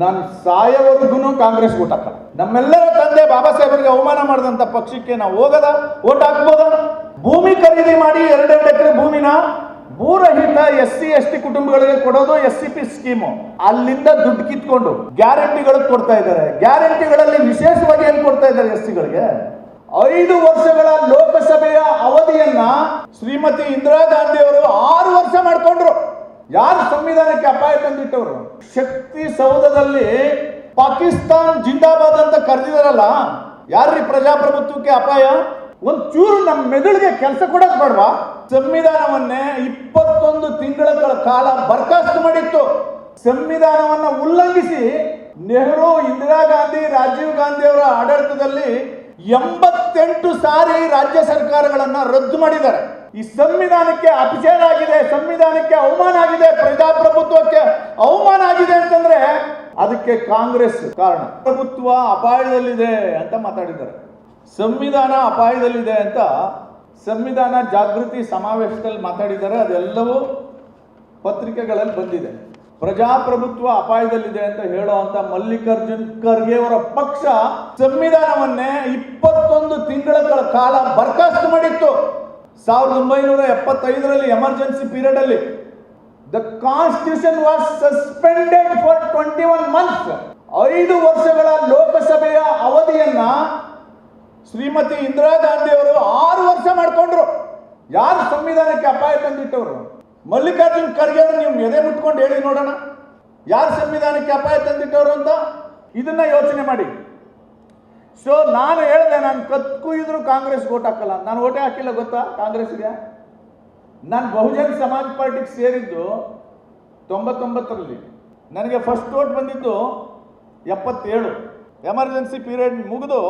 ನಾನು ಸಾಯವರೆಗೂ ಕಾಂಗ್ರೆಸ್ ಓಟ್ ಹಾಕಲ್ಲ. ನಮ್ಮೆಲ್ಲರ ತಂದೆ ಬಾಬಾ ಸಾಹೇಬರಿಗೆ ಅವಮಾನ ಮಾಡಿದಂತ ಪಕ್ಷಕ್ಕೆ ನಾವು ಹೋಗದ? ಓಟ್ ಹಾಕ್ಬೋದ? ಭೂಮಿ ಖರೀದಿ ಮಾಡಿ ಎರಡೆರಡು ಎಕರೆ ಭೂಮಿನ ಭೂರಹಿತ ಎಸ್ ಸಿ ಎಸ್ ಟಿ ಕುಟುಂಬಗಳಿಗೆ ಕೊಡೋದು ಎಸ್ ಸಿ ಪಿ ಸ್ಕೀಮು. ಅಲ್ಲಿಂದ ದುಡ್ಡು ಕಿತ್ಕೊಂಡು ಗ್ಯಾರಂಟಿಗಳು ಕೊಡ್ತಾ ಇದ್ದಾರೆ. ಗ್ಯಾರಂಟಿಗಳಲ್ಲಿ ವಿಶೇಷವಾಗಿ ಏನ್ ಕೊಡ್ತಾ ಇದ್ದಾರೆ ಎಸ್ ಸಿಗಳಿಗೆ ಐದು ವರ್ಷಗಳ ಲೋಕಸಭೆಯ ಅವಧಿಯನ್ನ ಶ್ರೀಮತಿ ಇಂದಿರಾ ಗಾಂಧಿ ಅವರು ಆರು ವರ್ಷ ಮಾಡ್ಕೊಂಡ್ರು. ಯಾರು ಸಂವಿಧಾನಕ್ಕೆ ಅಪಾಯ ತಂದಿಟ್ಟವರು? ಶಕ್ತಿ ಸೌಧದಲ್ಲಿ ಪಾಕಿಸ್ತಾನ್ ಜಿಂದಾಬಾದ್ ಅಂತ ಕರೆದಿದಾರಲ್ಲ, ಯಾರ್ರಿ ಪ್ರಜಾಪ್ರಭುತ್ವಕ್ಕೆ ಅಪಾಯ? ಒಂದ್ ಚೂರು ನಮ್ಮ ಮೆದುಳಿಗೆ ಕೆಲಸ ಕೊಡಕ್ ಬೇಡವಾ ಸಂವಿಧಾನವನ್ನೇ ಇಪ್ಪತ್ತೊಂದು ತಿಂಗಳ ಕಾಲ ಬರ್ಖಾಸ್ತು ಮಾಡಿತ್ತು. ಸಂವಿಧಾನವನ್ನ ಉಲ್ಲಂಘಿಸಿ ನೆಹರು, ಇಂದಿರಾ ಗಾಂಧಿ, ರಾಜೀವ್ ಗಾಂಧಿ ಅವರ ಆಡಳಿತದಲ್ಲಿ ಎಂಬತ್ತೆಂಟು ಸಾರಿ ರಾಜ್ಯ ಸರ್ಕಾರಗಳನ್ನ ರದ್ದು ಮಾಡಿದ್ದಾರೆ. ಈ ಸಂವಿಧಾನಕ್ಕೆ ಅಪಚಾರ ಆಗಿದೆ, ಸಂವಿಧಾನಕ್ಕೆ ಅವಮಾನ ಆಗಿದೆ, ಪ್ರಜಾಪ್ರಭುತ್ವಕ್ಕೆ ಅವಮಾನ ಆಗಿದೆ ಅಂತಂದ್ರೆ ಅದಕ್ಕೆ ಕಾಂಗ್ರೆಸ್ ಕಾರಣ. ಪ್ರಭುತ್ವ ಅಪಾಯದಲ್ಲಿದೆ ಅಂತ ಮಾತಾಡಿದ್ದಾರೆ. ಸಂವಿಧಾನ ಅಪಾಯದಲ್ಲಿದೆ ಅಂತ ಸಂವಿಧಾನ ಜಾಗೃತಿ ಸಮಾವೇಶದಲ್ಲಿ ಮಾತಾಡಿದ್ದಾರೆ. ಅದೆಲ್ಲವೂ ಪತ್ರಿಕೆಗಳಲ್ಲಿ ಬಂದಿದೆ. ಪ್ರಜಾಪ್ರಭುತ್ವ ಅಪಾಯದಲ್ಲಿದೆ ಅಂತ ಹೇಳುವಂತ ಮಲ್ಲಿಕಾರ್ಜುನ್ ಖರ್ಗೆ ಅವರ ಪಕ್ಷ ಸಂವಿಧಾನವನ್ನೇ ಇಪ್ಪತ್ತೊಂದು ತಿಂಗಳ ಕಾಲ ಬರ್ಖಾಸ್ತು ಮಾಡಿತ್ತು. ಸಾವಿರದ ಒಂಬೈನೂರ ಎಪ್ಪತ್ತೈದರಲ್ಲಿ ಎಮರ್ಜೆನ್ಸಿ ಪೀರಿಯಡ್ ಅಲ್ಲಿ the constitution was suspended for twenty one months. ಐದು ವರ್ಷಗಳ ಲೋಕಸಭೆಯ ಅವಧಿಯನ್ನ ಶ್ರೀಮತಿ ಇಂದಿರಾ ಗಾಂಧಿ ಅವರು ಆರು ವರ್ಷ ಮಾಡಿಕೊಂಡ್ರು. ಯಾರು ಸಂವಿಧಾನಕ್ಕೆ ಅಪಾಯ ತಂದಿಟ್ಟವರು? ಮಲ್ಲಿಕಾರ್ಜುನ್ ಖರ್ಗೆ ನೀವು ಎದೆ ಮುಟ್ಕೊಂಡು ಹೇಳಿ ನೋಡೋಣ. ಯಾರು ಸಂವಿಧಾನಕ್ಕೆ ಅಪಾಯ ತಂದಿಟ್ಟವರು ಅಂತ ಇದನ್ನ ಯೋಚನೆ ಮಾಡಿ. ಸೊ ನಾನು ಹೇಳಿದೆ, ನಾನು ಕತ್ ಇದ್ರು ಕಾಂಗ್ರೆಸ್ ಓಟ್ ಹಾಕಲ್ಲ. ನಾನು ಓಟೇ ಹಾಕಿಲ್ಲ ಗೊತ್ತಾ ಕಾಂಗ್ರೆಸ್ಗೆ? ನಾನು ಬಹುಜನ್ ಸಮಾಜ್ ಪಾರ್ಟಿಗೆ ಸೇರಿದ್ದು ತೊಂಬತ್ತೊಂಬತ್ತರಲ್ಲಿ. ನನಗೆ ಫಸ್ಟ್ ಓಟ್ ಬಂದಿದ್ದು ಎಪ್ಪತ್ತೇಳು. ಎಮರ್ಜೆನ್ಸಿ ಪೀರಿಯಡ್ ಮುಗಿದು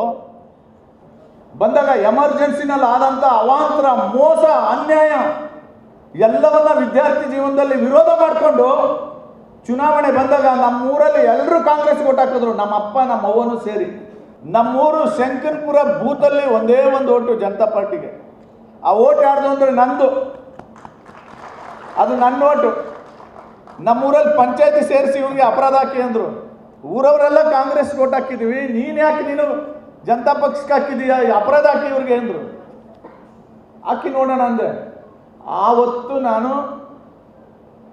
ಬಂದಾಗ ಎಮರ್ಜೆನ್ಸಿನಲ್ಲಿ ಆದಂಥ ಅವಾಂತರ ಮೋಸ, ಅನ್ಯಾಯ ಎಲ್ಲವನ್ನ ವಿದ್ಯಾರ್ಥಿ ಜೀವನದಲ್ಲಿ ವಿರೋಧ ಮಾಡಿಕೊಂಡು ಚುನಾವಣೆ ಬಂದಾಗ ನಮ್ಮೂರಲ್ಲಿ ಎಲ್ಲರೂ ಕಾಂಗ್ರೆಸ್ ಓಟ್ ಹಾಕಿದ್ರು. ನಮ್ಮ ಅಪ್ಪ, ನಮ್ಮ ಅವ್ವನು ಸೇರಿ. ನಮ್ಮೂರು ಶಂಕನ್ಪುರ ಬೂತಲ್ಲಿ ಒಂದೇ ಒಂದು ಓಟು ಜನತಾ ಪಾರ್ಟಿಗೆ. ಆ ಓಟ್ ಯಾರ್ದು ಅಂದ್ರೆ ನಂದು. ಅದು ನನ್ನ ಓಟು. ನಮ್ಮೂರಲ್ಲಿ ಪಂಚಾಯತಿ ಸೇರಿಸಿ ಇವ್ರಿಗೆ ಅಪರಾಧ ಹಾಕಿ ಅಂದರು. ಊರವರೆಲ್ಲ ಕಾಂಗ್ರೆಸ್ ಓಟ್ ಹಾಕಿದೀವಿ. ನೀನು ಯಾಕೆ ನೀನು ಜನತಾ ಪಕ್ಷಕ್ಕೆ ಹಾಕಿದೀಯ? ಅಪರಾಧ ಹಾಕಿ ಇವ್ರಿಗೆ ಅಂದರು. ಹಾಕಿ ನೋಡೋಣ ಅಂದೆ ಆವತ್ತು ನಾನು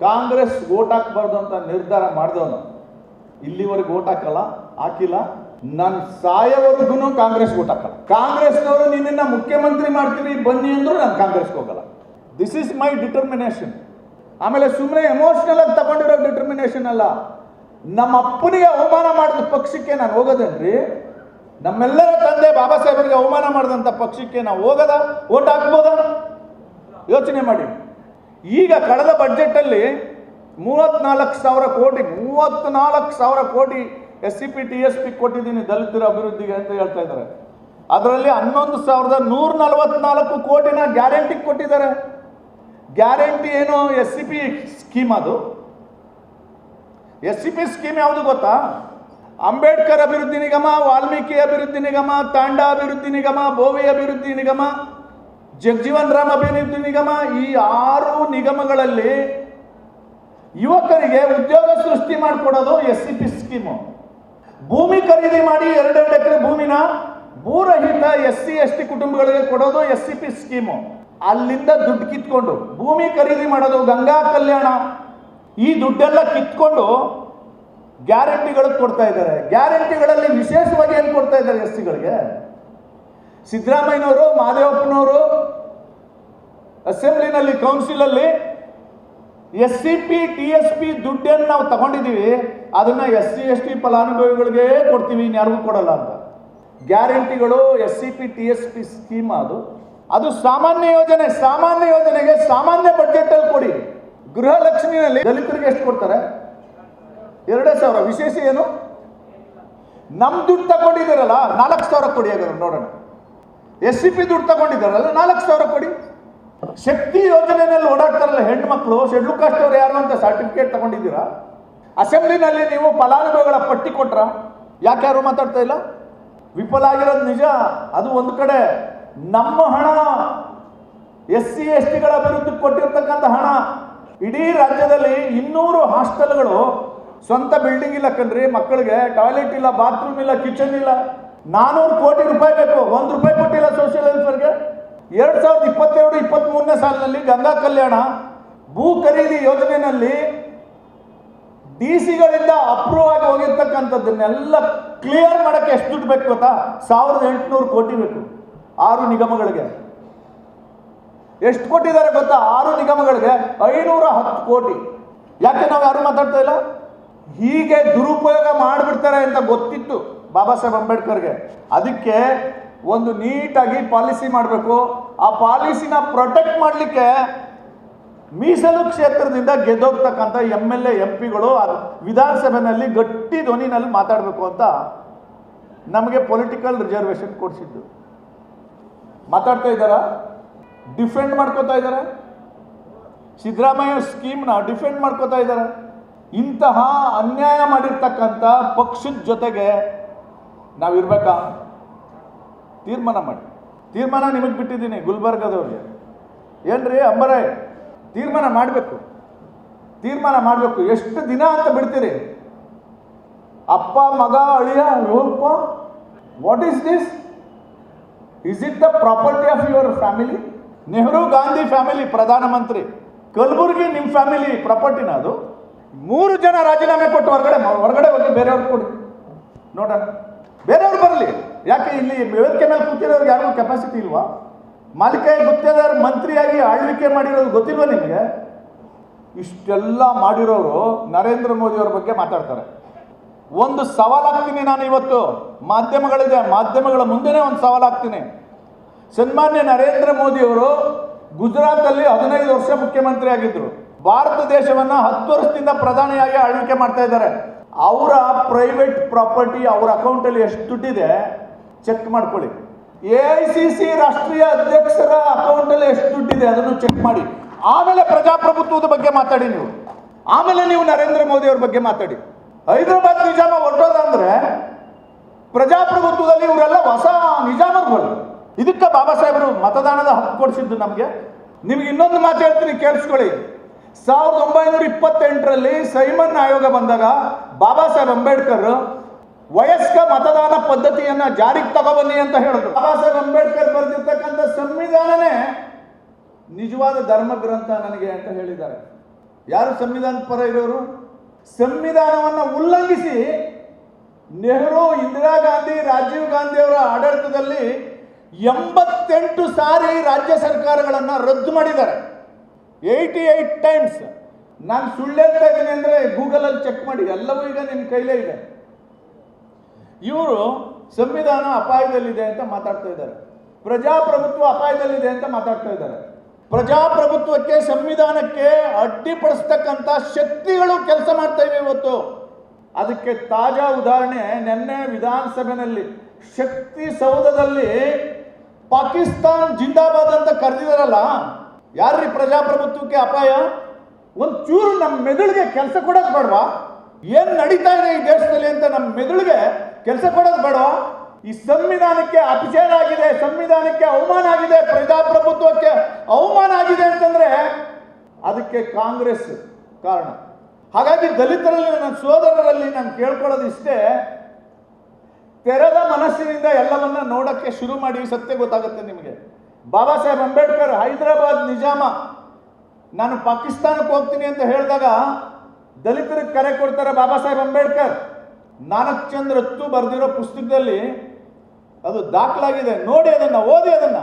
ಕಾಂಗ್ರೆಸ್ ಓಟ್ ಹಾಕ್ಬಾರ್ದು ಅಂತ ನಿರ್ಧಾರ ಮಾಡಿದವನು. ಇಲ್ಲಿವರೆಗೂ ಓಟ್ ಹಾಕಲ್ಲ, ಹಾಕಿಲ್ಲ. ನಾನು ಸಾಯವರೆಗೂ ಕಾಂಗ್ರೆಸ್ ಓಟ್ ಹಾಕಲ್ಲ. ಕಾಂಗ್ರೆಸ್ನವರು ನಿನ್ನನ್ನ ಮುಖ್ಯಮಂತ್ರಿ ಮಾಡ್ತೀವಿ ಬನ್ನಿ ಅಂದ್ರು ನಾನು ಕಾಂಗ್ರೆಸ್ಗೆ ಹೋಗಲ್ಲ. ದಿಸ್ ಇಸ್ ಮೈ ಡಿಟರ್ಮಿನೇಷನ್ ಆಮೇಲೆ ಸುಮ್ಮನೆ ಎಮೋಷನಲ್ ಆಗಿ ತಗೊಂಡಿರೋ ಡಿಟರ್ಮಿನೇಷನ್ ಅಲ್ಲ. ನಮ್ಮ ಅಪ್ಪನಿಗೆ ಅವಮಾನ ಮಾಡಿದ ಪಕ್ಷಕ್ಕೆ ನಾನು ಹೋಗೋದೇನ್ರಿ? ನಮ್ಮೆಲ್ಲರ ತಂದೆ ಬಾಬಾ ಸಾಹೇಬರಿಗೆ ಅವಮಾನ ಮಾಡಿದಂಥ ಪಕ್ಷಕ್ಕೆ ನಾವು ಹೋಗದ? ಓಟ್ ಹಾಕ್ಬೋದ? ಯೋಚನೆ ಮಾಡಿ. ಈಗ ಕಳೆದ ಬಡ್ಜೆಟಲ್ಲಿ ಮೂವತ್ನಾಲ್ಕು ಸಾವಿರ ಕೋಟಿ, ಮೂವತ್ನಾಲ್ಕು ಸಾವಿರ ಕೋಟಿ S C P T S P ಕೊಟ್ಟಿದ್ದೀನಿ ದಲಿತರ ಅಭಿವೃದ್ಧಿಗೆ ಅಂತ ಹೇಳ್ತಾ ಇದ್ದಾರೆ. ಅದರಲ್ಲಿ ಹನ್ನೊಂದು ಸಾವಿರದ ನೂರ ನಲವತ್ನಾಲ್ಕು ಕೋಟಿನ ಗ್ಯಾರಂಟಿ ಕೊಟ್ಟಿದ್ದಾರೆ. ಗ್ಯಾರಂಟಿ ಏನು? ಎಸ್ ಸಿ ಪಿ ಸ್ಕೀಮ್ ಅದು. ಎಸ್ ಸಿ ಪಿ ಸ್ಕೀಮ್ ಯಾವುದು ಗೊತ್ತಾ? ಅಂಬೇಡ್ಕರ್ ಅಭಿವೃದ್ಧಿ ನಿಗಮ, ವಾಲ್ಮೀಕಿ ಅಭಿವೃದ್ಧಿ ನಿಗಮ, ತಾಂಡ ಅಭಿವೃದ್ಧಿ ನಿಗಮ, ಬೋವಿ ಅಭಿವೃದ್ಧಿ ನಿಗಮ ಜಗಜೀವನ್ ರಾಮ್ ಅಭಿವೃದ್ಧಿ ನಿಗಮ. ಈ ಆರು ನಿಗಮಗಳಲ್ಲಿ ಯುವಕರಿಗೆ ಉದ್ಯೋಗ ಸೃಷ್ಟಿ ಮಾಡಿಕೊಡೋದು ಎಸ್ ಸಿ ಪಿ ಸ್ಕೀಮು. ಭೂಮಿ ಖರೀದಿ ಮಾಡಿ ಎರಡೆರಡು ಎಕರೆ ಭೂಮಿನ ಭೂರಹಿತ ಎಸ್ ಸಿ, ಎಸ್ ಟಿ ಕುಟುಂಬಗಳಿಗೆ ಕೊಡೋದು ಎಸ್ ಸಿ ಪಿ ಸ್ಕೀಮು. ಅಲ್ಲಿಂದ ದುಡ್ಡು ಕಿತ್ಕೊಂಡು, ಭೂಮಿ ಖರೀದಿ ಮಾಡೋದು ಗಂಗಾ ಕಲ್ಯಾಣ. ಈ ದುಡ್ಡೆಲ್ಲ ಕಿತ್ಕೊಂಡು ಗ್ಯಾರಂಟಿಗಳು ಕೊಡ್ತಾ ಇದ್ದಾರೆ. ಗ್ಯಾರಂಟಿಗಳಲ್ಲಿ ವಿಶೇಷವಾಗಿ ಏನು ಕೊಡ್ತಾ ಇದ್ದಾರೆ ಎಸ್ ಸಿಗಳಿಗೆ? ಸಿದ್ದರಾಮಯ್ಯನವರು ಮಾದೇವಪ್ಪನವರು ಅಸೆಂಬ್ಲಿನಲ್ಲಿ ಕೌನ್ಸಿಲಲ್ಲಿ S C P, T S P ದುಡ್ಡನ್ನು ನಾವು ತಗೊಂಡಿದ್ದೀವಿ. ಅದನ್ನ ಎಸ್ ಸಿ ಎಸ್ ಟಿ ಫಲಾನುಭವಿಗಳಿಗೆ ಕೊಡ್ತೀವಿ ಇನ್ಯಾರಿಗೂ ಕೊಡಲ್ಲ ಅಂತ. ಗ್ಯಾರಂಟಿಗಳು S C P, T S P scheme ಅದು. ಅದು ಸಾಮಾನ್ಯ ಯೋಜನೆ, ಸಾಮಾನ್ಯ ಯೋಜನೆಗೆ ಸಾಮಾನ್ಯ ಬಜೆಟ್ ಅಲ್ಲಿ ಕೊಡಿ. ಗೃಹಲಕ್ಷ್ಮಿನಲ್ಲಿ ದಲಿತರಿಗೆ ಎಷ್ಟು ಕೊಡ್ತಾರೆ? ಎರಡೇ ಸಾವಿರ. ವಿಶೇಷ ಏನು? ನಮ್ ದುಡ್ಡು ತಗೊಂಡಿದ್ದೀರಲ್ಲ, ನಾಲ್ಕು ಸಾವಿರ ಕೊಡಿ ಹಾಗಾದ್ರೆ ನೋಡೋಣ. ಎಸ್ ಸಿ ಪಿ ದುಡ್ಡು ತಗೊಂಡಿದ್ದಾರಲ್ಲ, ನಾಲ್ಕು ಸಾವಿರ ಕೊಡಿ. ಶಕ್ತಿ ಯೋಜನೆಯಲ್ಲಿ ಓಡಾಡ್ತಾರಲ್ಲ ಹೆಣ್ಮಕ್ಳು ಶೆಡ್ಲು ಕಾಸ್ಟ್ ಅವ್ರು ಯಾರು ಅಂತ ಸರ್ಟಿಫಿಕೇಟ್ ತಗೊಂಡಿದ್ದೀರಾ? ಅಸೆಂಬ್ಲಿನಲ್ಲಿ ನೀವು ಫಲಾನುಭವಿಗಳ ಪಟ್ಟಿ ಕೊಟ್ರ? ಯಾಕೆ ಯಾರು ಮಾತಾಡ್ತಾ ಇಲ್ಲ? ವಿಫಲ ಆಗಿರೋದು ನಿಜ, ಅದು ಒಂದು ಕಡೆ ನಮ್ಮ ಹಣ ಎಸ್ ಸಿ ಎಸ್ ಟಿಗಳ ಅಭಿವೃದ್ಧಿ ಕೊಟ್ಟಿರ್ತಕ್ಕಂಥ ಹಣ. ಇಡೀ ರಾಜ್ಯದಲ್ಲಿ ಇನ್ನೂರು ಹಾಸ್ಟೆಲ್ಗಳು ಸ್ವಂತ ಬಿಲ್ಡಿಂಗ್ ಇಲ್ಲ ಕಣ್ರಿ, ಮಕ್ಕಳಿಗೆ ಟಾಯ್ಲೆಟ್ ಇಲ್ಲ ಬಾತ್ರೂಮ್ ಇಲ್ಲ ಕಿಚನ್ ಇಲ್ಲ. ನಾನೂರು ಕೋಟಿ ರೂಪಾಯಿ ಬೇಕು, ಒಂದು ರೂಪಾಯಿ ಕೊಟ್ಟಿಲ್ಲ ಸೋಷಿಯಲ್ ವೆಲ್ಫೇರ್ಗೆ ಎರಡು ಸಾವಿರದ ಇಪ್ಪತ್ತೆರಡು ಇಪ್ಪತ್ತ್ಮೂರನೇ ಸಾಲಿನಲ್ಲಿ ಗಂಗಾ ಕಲ್ಯಾಣ ಭೂ ಖರೀದಿ ಯೋಜನೆಯಲ್ಲಿ ಡಿ ಸಿಗಳಿಂದ ಅಪ್ರೂವ್ ಆಗಿ ಹೋಗಿರ್ತಕ್ಕಂಥದ್ದನ್ನೆಲ್ಲ ಕ್ಲಿಯರ್ ಮಾಡೋಕ್ಕೆ ಎಷ್ಟು ದುಡ್ಡು ಬೇಕು ಗೊತ್ತಾ? ಸಾವಿರದ ಎಂಟುನೂರು ಕೋಟಿ ಬೇಕು. ಆರು ನಿಗಮಗಳಿಗೆ. ಎಷ್ಟು ಕೊಟ್ಟಿದ್ದಾರೆ ಗೊತ್ತಾ? ಆರು ನಿಗಮಗಳಿಗೆ ಐನೂರ ಹತ್ತು ಕೋಟಿ. ಯಾಕೆ ನಾವು ಯಾರು ಮಾತಾಡ್ತಾ ಇಲ್ಲ? ಹೀಗೆ ದುರುಪಯೋಗ ಮಾಡಿಬಿಡ್ತಾರೆ ಅಂತ ಗೊತ್ತಿತ್ತು ಬಾಬಾ ಸಾಹೇಬ್ ಅಂಬೇಡ್ಕರ್ಗೆ. ಅದಕ್ಕೆ ಒಂದು ನೀಟಾಗಿ ಪಾಲಿಸಿ ಮಾಡಬೇಕು. ಆ ಪಾಲಿಸಿನ ಪ್ರೊಟೆಕ್ಟ್ ಮಾಡಲಿಕ್ಕೆ ಮೀಸಲು ಕ್ಷೇತ್ರದಿಂದ ಗೆದ್ದೋಗ್ತಕ್ಕಂಥ ಎಂ ಎಲ್ ಎ, ಎಂ ಪಿಗಳು ವಿಧಾನಸಭೆಯಲ್ಲಿ ಗಟ್ಟಿ ಧ್ವನಿನಲ್ಲಿ ಮಾತಾಡಬೇಕು ಅಂತ ನಮಗೆ ಪೊಲಿಟಿಕಲ್ ರಿಸರ್ವೇಶನ್ ಕೊಡಿಸಿದ್ದು. ಮಾತಾಡ್ತಾ ಇದ್ದಾರಾ? ಡಿಫೆಂಡ್ ಮಾಡ್ಕೋತಾ ಇದ್ದಾರೆ. ಸಿದ್ದರಾಮಯ್ಯ ಸ್ಕೀಮ್ನ ಡಿಫೆಂಡ್ ಮಾಡ್ಕೋತಾ ಇದ್ದಾರೆ. ಇಂತಹ ಅನ್ಯಾಯ ಮಾಡಿರ್ತಕ್ಕಂಥ ಪಕ್ಷದ ಜೊತೆಗೆ ನಾವಿರ್ಬೇಕಾ? ತೀರ್ಮಾನ ಮಾಡಿ. ತೀರ್ಮಾನ ನಿಮಗೆ ಬಿಟ್ಟಿದ್ದೀನಿ ಗುಲ್ಬರ್ಗದವ್ರಿಗೆ. ಏನ್ರಿ ಅಂಬರಾಯ್, ತೀರ್ಮಾನ ಮಾಡಬೇಕು. ತೀರ್ಮಾನ ಮಾಡಬೇಕು. ಎಷ್ಟು ದಿನ ಅಂತ ಬಿಡ್ತೀರಿ? ಅಪ್ಪ, ಮಗ, ಅಳಿಯ ರೂಪ what is this is it the property of your family Nehru Gandhi family ಪ್ರಧಾನಮಂತ್ರಿ. ಕಲಬುರ್ಗಿ ನಿಮ್ಮ ಫ್ಯಾಮಿಲಿ ಪ್ರಾಪರ್ಟಿನ ಅದು? ಮೂರು ಜನ ರಾಜೀನಾಮೆ ಕೊಟ್ಟು ಹೊರಗಡೆ ಹೊರಗಡೆ ಹೋಗಿ ಬೇರೆಯವ್ರಿಗೆ ಕೊಡಿ. ನೋಡೋಣ. ಬೇರೆಯವ್ರು ಬರಲಿ. ಯಾಕೆ ಇಲ್ಲಿ ವೇದಿಕೆ ಮೇಲೆ ಕೂತಿರೋರಿಗೆ ಯಾರಿಗೂ ಕೆಪಾಸಿಟಿ ಇಲ್ವಾ? ಮಾಲಿಕಾಯಿ ಗುತ್ತೇದಾರ್ ಮಂತ್ರಿಯಾಗಿ ಆಳ್ವಿಕೆ ಮಾಡಿರೋದು ಗೊತ್ತಿಲ್ವಾ ನಿಮಗೆ? ಇಷ್ಟೆಲ್ಲ ಮಾಡಿರೋರು ನರೇಂದ್ರ ಮೋದಿ ಅವ್ರ ಬಗ್ಗೆ ಮಾತಾಡ್ತಾರೆ. ಒಂದು ಸವಾಲಾಗ್ತೀನಿ ನಾನು ಇವತ್ತು. ಮಾಧ್ಯಮಗಳಿದೆ, ಮಾಧ್ಯಮಗಳ ಮುಂದೆನೇ ಒಂದು ಸವಾಲಾಗ್ತೀನಿ ಸನ್ಮಾನ್ಯ ನರೇಂದ್ರ ಮೋದಿ ಅವರು ಗುಜರಾತಲ್ಲಿ ಹದಿನೈದು ವರ್ಷ ಮುಖ್ಯಮಂತ್ರಿ ಆಗಿದ್ರು. ಭಾರತ ದೇಶವನ್ನ ಹತ್ತು ವರ್ಷದಿಂದ ಪ್ರಧಾನಿಯಾಗಿ ಆಳ್ವಿಕೆ ಮಾಡ್ತಾ ಇದ್ದಾರೆ. ಅವರ ಪ್ರೈವೇಟ್ ಪ್ರಾಪರ್ಟಿ ಅವರ ಅಕೌಂಟಲ್ಲಿ ಎಷ್ಟು ದುಡ್ಡಿದೆ? ಚೆಕ್ ಮಾಡ್ಕೊಳ್ಳಿ. ಎ ಐ ಸಿ ಸಿ ರಾಷ್ಟ್ರೀಯ ಅಧ್ಯಕ್ಷರ ಅಕೌಂಟಲ್ಲಿ ಎಷ್ಟು ದುಡ್ಡಿದೆ ಅದನ್ನು ಚೆಕ್ ಮಾಡಿ. ಆಮೇಲೆ ಪ್ರಜಾಪ್ರಭುತ್ವದ ಬಗ್ಗೆ ಮಾತಾಡಿ ನೀವು. ಆಮೇಲೆ ನೀವು ನರೇಂದ್ರ ಮೋದಿ ಅವ್ರ ಬಗ್ಗೆ ಮಾತಾಡಿ. ಹೈದರಾಬಾದ್ ನಿಜಾಮ ಹೊರಟೋದಂದ್ರೆ ಪ್ರಜಾಪ್ರಭುತ್ವದಲ್ಲಿ ಇವರೆಲ್ಲ ಹೊಸ ನಿಜಾಮಗಳು ಇದಕ್ಕೆ ಬಾಬಾ ಸಾಹೇಬರು ಮತದಾನದ ಹಕ್ಕು ಕೊಡಿಸಿದ್ದು ನಮಗೆ. ನಿಮ್ಗೆ ಇನ್ನೊಂದು ಮಾತು ಹೇಳ್ತೀನಿ, ಕೇಳಿಸ್ಕೊಳ್ಳಿ. ಸಾವಿರದ ಒಂಬೈನೂರ ಇಪ್ಪತ್ತೆಂಟರಲ್ಲಿ ಸೈಮನ್ ಆಯೋಗ ಬಂದಾಗ ಬಾಬಾ ಸಾಹೇಬ್ ಅಂಬೇಡ್ಕರ್ ವಯಸ್ಕ ಮತದಾನ ಪದ್ಧತಿಯನ್ನ ಜಾರಿಗೆ ತಗೊಬನ್ನಿ ಅಂತ ಹೇಳಿದ್ರು. ಬಾಬಾ ಸಾಹೇಬ್ ಅಂಬೇಡ್ಕರ್ ಬರೆದಿರ್ತಕ್ಕಂಥ ಸಂವಿಧಾನನೇ ನಿಜವಾದ ಧರ್ಮ ಗ್ರಂಥ ನನಗೆ ಅಂತ ಹೇಳಿದ್ದಾರೆ. ಯಾರು ಸಂವಿಧಾನ ಪರ ಇರೋರು? ಸಂವಿಧಾನವನ್ನು ಉಲ್ಲಂಘಿಸಿ ನೆಹರು, ಇಂದಿರಾ ಗಾಂಧಿ, ರಾಜೀವ್ ಗಾಂಧಿ ಅವರ ಆಡಳಿತದಲ್ಲಿ ಎಂಬತ್ತೆಂಟು ಸಾರಿ ರಾಜ್ಯ ಸರ್ಕಾರಗಳನ್ನು ರದ್ದು ಮಾಡಿದ್ದಾರೆ. ಏಯ್ಟಿ ಏಯ್ಟ್ ಟೈಮ್ಸ್ ನಾನು ಸುಳ್ಳು ಇದ್ದೀನಿ ಅಂದರೆ ಗೂಗಲಲ್ಲಿ ಚೆಕ್ ಮಾಡಿ. ಎಲ್ಲವೂ ಈಗ ನಿಮ್ಮ ಕೈಲೇ ಇದೆ. ಇವರು ಸಂವಿಧಾನ ಅಪಾಯದಲ್ಲಿದೆ ಅಂತ ಮಾತಾಡ್ತಾ ಇದ್ದಾರೆ. ಪ್ರಜಾಪ್ರಭುತ್ವ ಅಪಾಯದಲ್ಲಿದೆ ಅಂತ ಮಾತಾಡ್ತಾ ಇದ್ದಾರೆ. ಪ್ರಜಾಪ್ರಭುತ್ವಕ್ಕೆ, ಸಂವಿಧಾನಕ್ಕೆ ಅಡ್ಡಿಪಡಿಸ್ತಕ್ಕಂಥ ಶಕ್ತಿಗಳು ಕೆಲಸ ಮಾಡ್ತಾ ಇವೆ ಇವತ್ತು. ಅದಕ್ಕೆ ತಾಜಾ ಉದಾಹರಣೆ, ನಿನ್ನೆ ವಿಧಾನಸಭೆಯಲ್ಲಿ ಶಕ್ತಿ ಸೌಧದಲ್ಲಿ ಪಾಕಿಸ್ತಾನ್ ಜಿಂದಾಬಾದ್ ಅಂತ ಕರೆದಿದಾರಲ್ಲ ಯಾರ್ರೀ ಪ್ರಜಾಪ್ರಭುತ್ವಕ್ಕೆ ಅಪಾಯ? ಒಂದ್ ಚೂರು ನಮ್ಮ ಮೆದುಳಿಗೆ ಕೆಲಸ ಕೊಡೋದು ಬೇಡವಾ? ಏನ್ ನಡೀತಾ ಇದೆ ಈ ದೇಶದಲ್ಲಿ ಅಂತ ನಮ್ಮ ಮೆದುಳಿಗೆ ಕೆಲಸ ಕೊಡೋದು ಬೇಡ. ಈ ಸಂವಿಧಾನಕ್ಕೆ ಅಪಚಾರ ಆಗಿದೆ, ಸಂವಿಧಾನಕ್ಕೆ ಅವಮಾನ ಆಗಿದೆ, ಪ್ರಜಾಪ್ರಭುತ್ವಕ್ಕೆ ಅವಮಾನ ಆಗಿದೆ ಅಂತಂದ್ರೆ ಅದಕ್ಕೆ ಕಾಂಗ್ರೆಸ್ ಕಾರಣ. ಹಾಗಾಗಿ ದಲಿತರಲ್ಲಿ ನನ್ನ ಸೋದರರಲ್ಲಿ ನಾನು ಕೇಳ್ಕೊಳ್ಳೋದು ಇಷ್ಟೇ, ತೆರೆದ ಮನಸ್ಸಿನಿಂದ ಎಲ್ಲವನ್ನ ನೋಡಕ್ಕೆ ಶುರು ಮಾಡಿ ಸತ್ಯ ಗೊತ್ತಾಗುತ್ತೆ ನಿಮಗೆ. ಬಾಬಾ ಸಾಹೇಬ್ ಅಂಬೇಡ್ಕರ್, ಹೈದರಾಬಾದ್ ನಿಜಾಮ, ನಾನು ಪಾಕಿಸ್ತಾನಕ್ಕೆ ಹೋಗ್ತೀನಿ ಅಂತ ಹೇಳಿದಾಗ ದಲಿತರಿಗೆ ಕರೆ ಕೊಡ್ತಾರೆ ಬಾಬಾ ಸಾಹೇಬ್ ಅಂಬೇಡ್ಕರ್. ನಾಲ್ಕು ಚಂದ್ರತ್ತು ಬರೆದಿರೋ ಪುಸ್ತಕದಲ್ಲಿ ಅದು ದಾಖಲಾಗಿದೆ. ನೋಡಿ ಅದನ್ನ, ಓದಿ ಅದನ್ನ.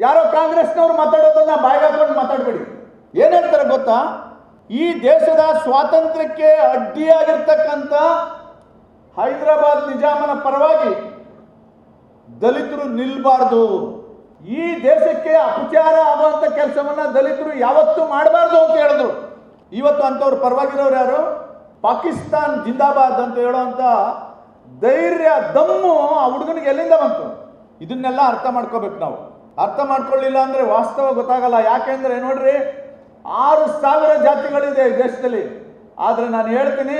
ಯಾರೋ ಕಾಂಗ್ರೆಸ್ನವ್ರು ಮಾತಾಡೋದನ್ನ ಬಾಯ್ಗಾಕೊಂಡು ಮಾತಾಡ್ಬೇಡಿ. ಏನ್ ಹೇಳ್ತಾರೆ ಗೊತ್ತಾ? ಈ ದೇಶದ ಸ್ವಾತಂತ್ರ್ಯಕ್ಕೆ ಅಡ್ಡಿಯಾಗಿರ್ತಕ್ಕಂಥ ಹೈದರಾಬಾದ್ ನಿಜಾಮನ ಪರವಾಗಿ ದಲಿತರು ನಿಲ್ಬಾರ್ದು. ಈ ದೇಶಕ್ಕೆ ಅಪಚಾರ ಆಗುವಂತ ಕೆಲಸವನ್ನ ದಲಿತರು ಯಾವತ್ತೂ ಮಾಡಬಾರ್ದು ಅಂತ ಹೇಳಿದ್ರು. ಇವತ್ತು ಅಂಥವ್ರು ಪರವಾಗಿರೋರು ಯಾರು? ಪಾಕಿಸ್ತಾನ್ ಜಿಂದಾಬಾದ್ ಅಂತ ಹೇಳುವಂತ ಧೈರ್ಯ, ದಮ್ಮು ಆ ಹುಡುಗನಿಗೆ ಎಲ್ಲಿಂದ ಬಂತು? ಇದನ್ನೆಲ್ಲ ಅರ್ಥ ಮಾಡ್ಕೋಬೇಕು ನಾವು. ಅರ್ಥ ಮಾಡ್ಕೊಳ್ಳಿಲ್ಲ ಅಂದ್ರೆ ವಾಸ್ತವ ಗೊತ್ತಾಗಲ್ಲ. ಯಾಕೆಂದ್ರೆ ನೋಡ್ರಿ, ಆರು ಸಾವಿರ ಜಾತಿಗಳಿದೆ ದೇಶದಲ್ಲಿ. ಆದರೆ ನಾನು ಹೇಳ್ತೀನಿ,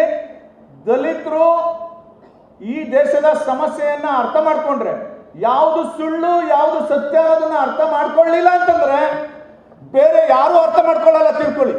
ದಲಿತರು ಈ ದೇಶದ ಸಮಸ್ಯೆಯನ್ನು ಅರ್ಥ ಮಾಡ್ಕೊಂಡ್ರೆ, ಯಾವುದು ಸುಳ್ಳು, ಯಾವುದು ಸತ್ಯ ಅನ್ನೋದನ್ನ ಅರ್ಥ ಮಾಡ್ಕೊಳ್ಳಿಲ್ಲ ಅಂತಂದ್ರೆ ಬೇರೆ ಯಾರು ಅರ್ಥ ಮಾಡ್ಕೊಳ್ಳಲ್ಲ ತಿಳ್ಕೊಳ್ಳಿ.